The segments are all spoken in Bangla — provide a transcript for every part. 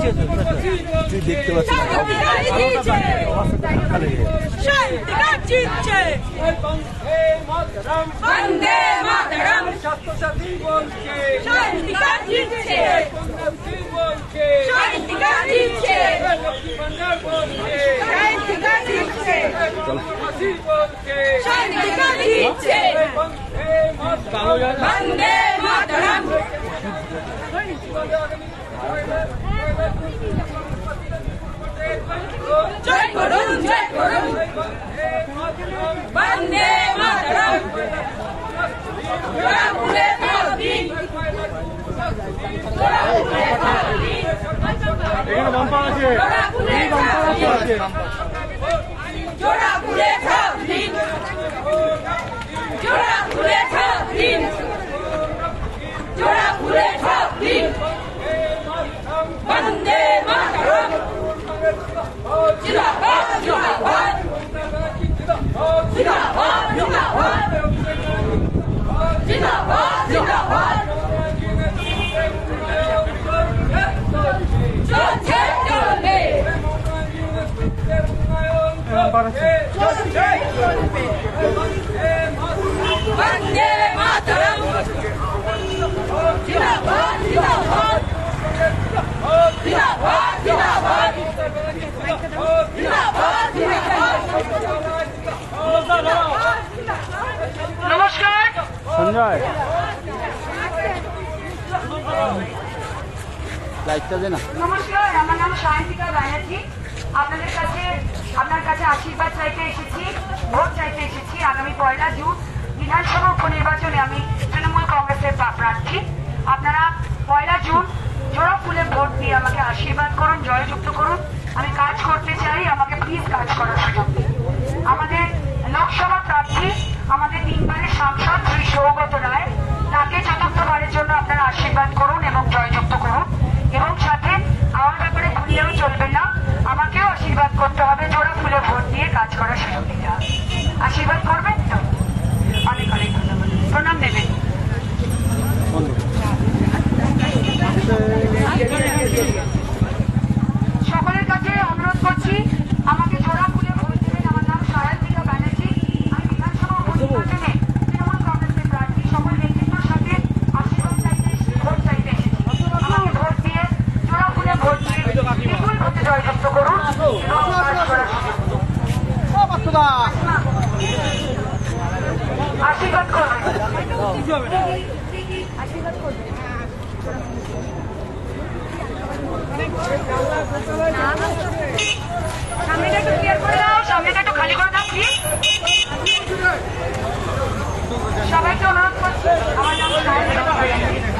তুই দেখতে মাতরম ছাত্রছাত্রী বলছে বলছে লক্ষ্মী ভান্ডার বলছে শান্তিকা বলছে শান্তিকা জিতছে বন্দে মাতরম বন্দে মাতরম জয় করুন জয় করুন বন্দে মাতরম জোড়া ফুলে দিন এখানে বাম্পার আছে জোড়া ফুলে আছে জোড়া ফুলে দিন জোড়া ফুলে দিন জোড়া ফুলে দিন বন্দে মাতরম জিন্দাবাদ জিন্দাবাদ জিন্দাবাদ জিন্দাবাদ জিন্দাবাদ জিন্দাবাদ চলছে চলবে জিন্দাবাদ জিন্দাবাদ নমস্কার। সঞ্জয়। লাইটটা দে না। নমস্কার আমার নাম সায়ন্তিকা ব্যানার্জি আপনাদের কাছে, আপনার কাছে আশীর্বাদ চাইতে এসেছি, ভোট চাইতে এসেছি। আগামী পয়লা জুন বিধানসভা উপনির্বাচনে আমি তৃণমূল কংগ্রেসের প্রা- প্রার্থী। আপনারা পয়লা জুন জোড়া ফুলে ভোট দিয়ে আমাকে আশীর্বাদ করুন, জয়যুক্ত করুন। আমি কাজ করতে চাই, আমাকে প্লিজ কাজ করার সুযোগ আমাদের লোকসভা প্রার্থী আমাদের তিনবারের সাংসদ শ্রী সৌগত রায় তাকে চতুর্থবারের জন্য আপনারা আশীর্বাদ করুন এবং জয়যুক্ত করুন এবং সাথে আমার ব্যাপারে ভুলিয়েও চলবে না আমাকেও আশীর্বাদ করতে হবে জোড়া ফুলে ভোট দিয়ে কাজ করার সুযোগ দিতে হবে আশীর্বাদ করবেন তো অনেক অনেক ধন্যবাদ প্রণাম নেবেন সকলের কাছে অনুরোধ করছি আমাকে জোড়া ফুলে ভোট দেবেন আমার নাম সায়ান্তিকা ব্যানার্জি আমি বিধানসভা উপনির্বাচনে তৃণমূল কংগ্রেসের প্রার্থী সকল ব্যক্তিত্বর সাথে আশীর্বাদ চাইতে ভোট চাইতে। আমাকে ভোট দিয়ে জোড়া ভোট দিয়ে বিপুল ভোটে জয়যুক্ত করুন। আশীর্বাদ করবেন আশীর্বাদ করবেন সামনেটা একটু ক্লিয়ার করে দাও সামনেটা একটু খালি করে দাও প্লিজ সবাইকে অনুরোধ করছি আমার নাম সায়ন্তিকা ব্যানার্জি। নমস্কার আমার নাম সায়ন্তিকা ব্যানার্জি আপনাদের কাছে আমি অনুরোধ করছি আমাকে পয়লা জুন সবাইকে আমাকে বিপুল ভোটে জয়যুক্ত করবেন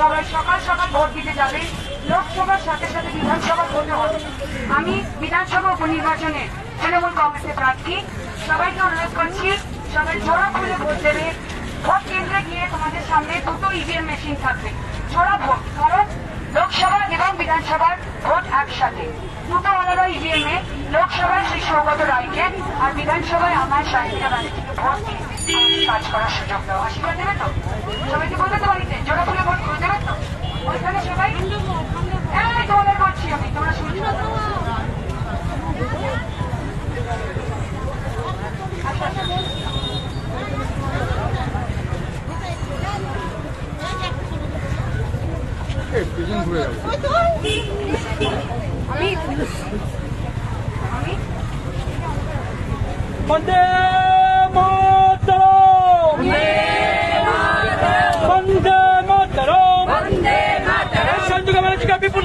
সবাই সকাল সকাল ভোট দিতে যাবে। লোকসভার সাথে সাথে বিধানসভা ভোটে হবে। আমি বিধানসভা উপনির্বাচনে তৃণমূল কংগ্রেসের প্রার্থী। সবাইকে অনুরোধ করছি, সবাই ঝোড়া খুলে ভোট দেবে। ভোট কেন্দ্রে গিয়ে তোমাদের সামনে দুটো ইভিএম মেশিন থাকবে। ছড়া ভোট, কারণ লোকসভা এবং বিধানসভার ভোট একসাথে। দুটো আলাদা ইভিএম এ লোকসভায় শ্রী সৌগত রায়কে আর বিধানসভায় আমার সাহিত্য ভোট দিয়ে কাজ করার সুযোগ দেওয়া আশীর্বাদ দেবে তো? সবাইকে বলতে তো বাড়িতে?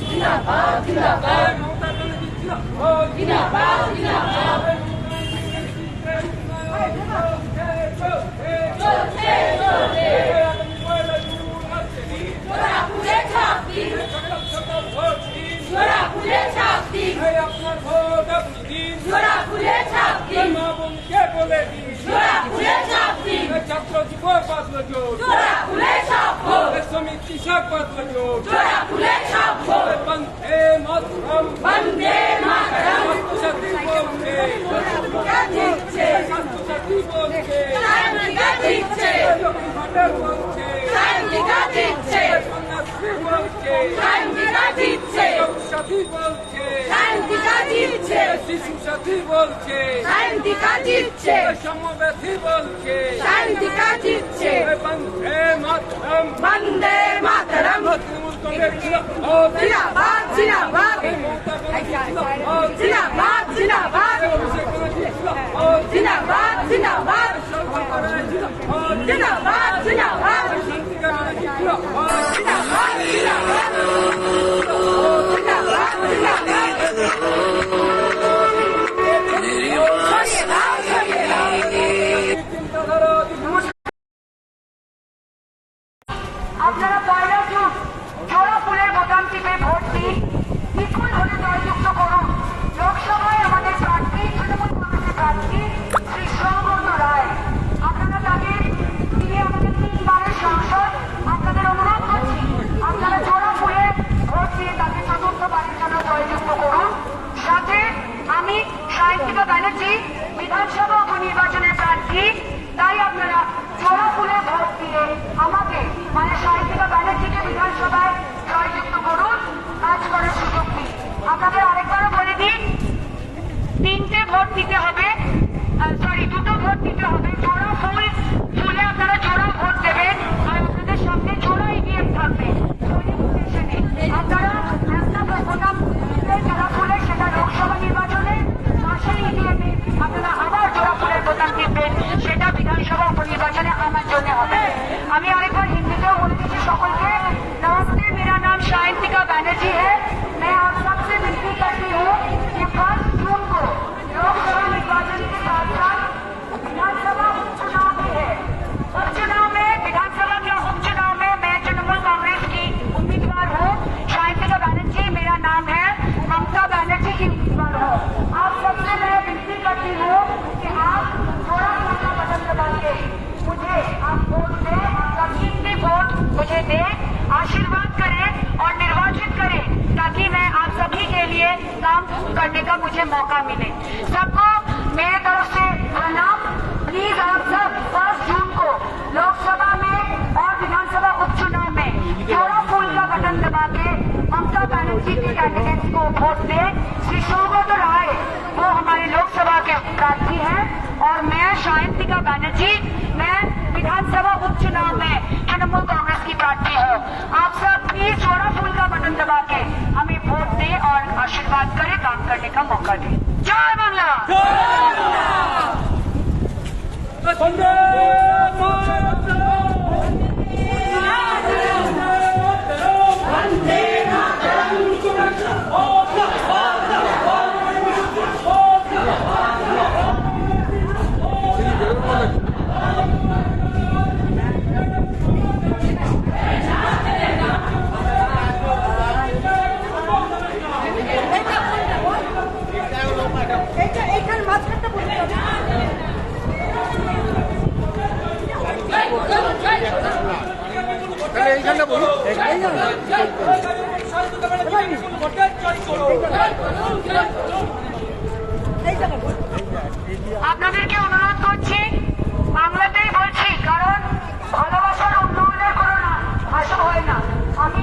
জিন্দাবাদ জিন্দাবাদ জিন্দাবাদ জিন্দাবাদ ছাত্র জীবন পাঁচ বছর समिति शपथयो वन्दे मातरम् वन्दे मातरम् अस्तु सति बोले अस्तु सति बोले भटर बोले কংগ্রেসী বলছে সাথী বলছে শিশু সাথী বলছে সমব্যথী বলছে শান্তিকা জিতছে বন্দে মাতরম বন্দে মাতরম জিন্দাবাদ জিন্দাবাদ জিন্দাবাদ জিন্দাবাদ জিন্দাবাদ জিন্দাবাদ জিন্দাবাদ জিন্দাবাদ জিন্দাবাদ আমার জন্য হবে। আমি আরেকবার হিন্দিতেও বলে দিচ্ছি সকলকে, নমস্তে, মেরা নাম সায়ন্তিকা ব্যানার্জি হ্যাঁ मुझे मौका मिले। सबको मेरे तरफ़ से प्रणाम। प्लीज़ आप सब फ़र्स्ट जून को। लोकसभा में और विधानसभा उपचुनाव में थोड़ा फूल का बटन दबा के ममता बनर्जी के कैंडिडेट को वोट दे। श्री शोभत राय, वो हमारे लोकसभा के प्रार्थी हैं। और मैं, शायंतिका बनर्जी, मैं विधानसभा उपचुनाव में तृणमूल कांग्रेस की प्रार्थी हूँ। आप सब प्लीज़ थोड़ा फूल का बटन दबा दे और आशीर्वाद करे काम करने का मौका दे। जय बंगला! जय আপনাদেরকে অনুরোধ করছি বাংলাতেই বলছি কারণ ভালোবাসার উন্নয়নের না ভাষা হয় না। আমি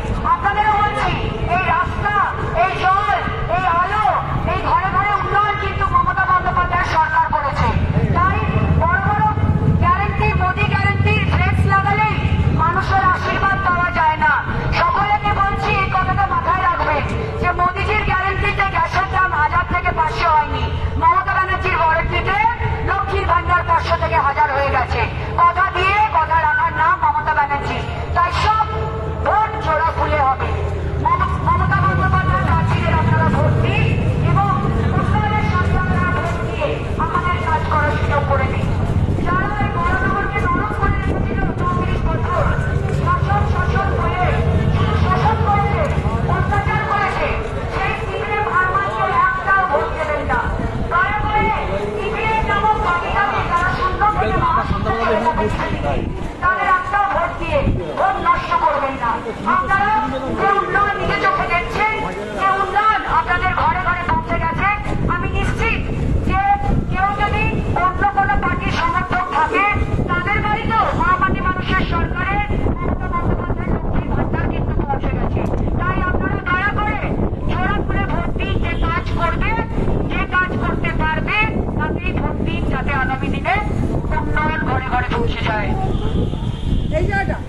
বাঁচাতে চাই। ভোট দিয়ে ভোট নষ্ট করবেন না। আপনারা 我去摘没